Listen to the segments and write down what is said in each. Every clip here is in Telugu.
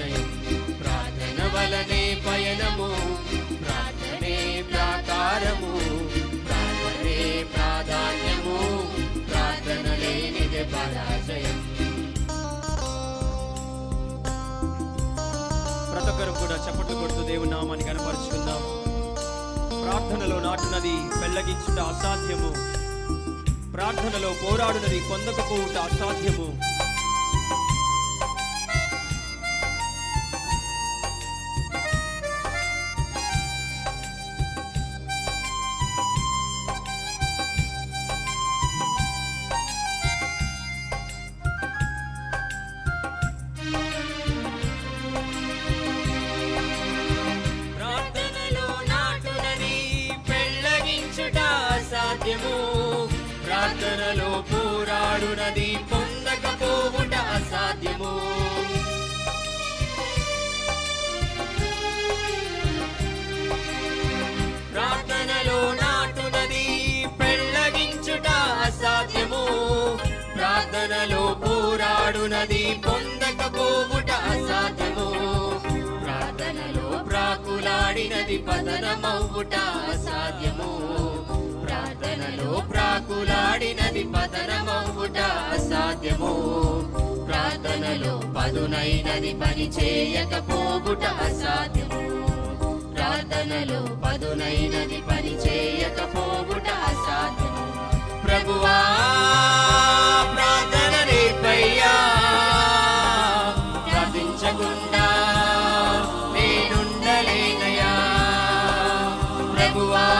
పరాజయం ప్రార్థన వలనే పయనము ప్రార్థనే ప్రాకారము ప్రార్థనే ప్రాధాన్యము ప్రార్థన లేనిదే పరాజయం. ప్రతి ఒక్కరు కూడా చప్పట్లు కొడుతూ దేవుని నామాన్ని కనపరుచుకుందాం. ప్రార్థనలో నాటునది పెళ్ళగించుట అసాధ్యము. ప్రార్థనలో పోరాడునది పొందకపోవుట అసాధ్యము. ప్రార్థనలో పోరాడునది పొందకపోవుట అసాధ్యము. ప్రార్థనలో నాటునది పెళ్ళగించుట అసాధ్యము. ప్రార్థనలో పోరాడునది పొందకపోవుట అసాధ్యము. ప్రార్థనలో ప్రాకులాడినది పతనమవుట అసాధ్యము. ప్రార్థనలో ప్రాకులాడినది పతనమౌట అసాధ్యము. ప్రార్థనలో పదునైనది పని చేయకపోవుట అసాధ్యము. ప్రార్థనలో పదునైనది పని చేయకపోవుట అసాధ్యము. ప్రభువా ప్రార్థన నేర్పయ్యా. ప్రార్థించకుండా నేనుండలేనయా ప్రభువా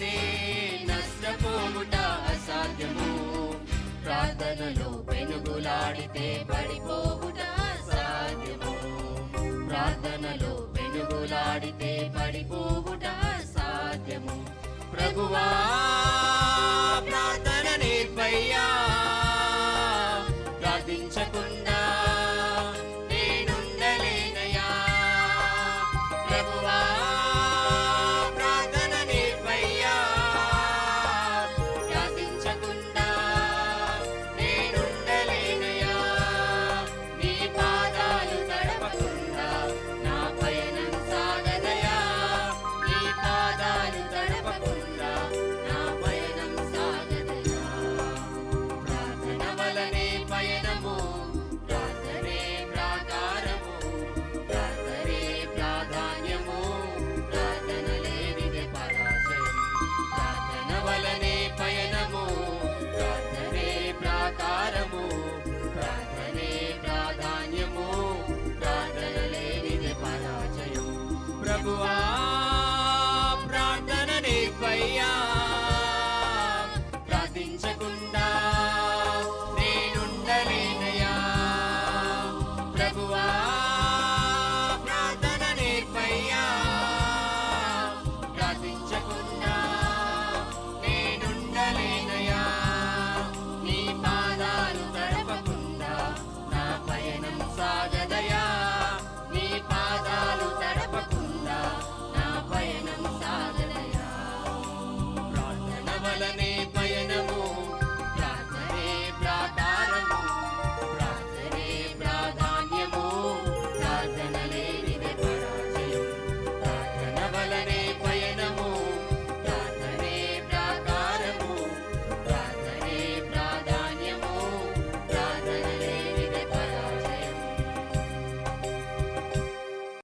నమ్మితే నష్టపోగుట అసాధ్యము. ప్రార్థనలో పెనుగులాడితే పడిపోవుట అసాధ్యము. ప్రార్థనలో పెనుగులాడితే పడిపోవుట అసాధ్యము. ప్రభువా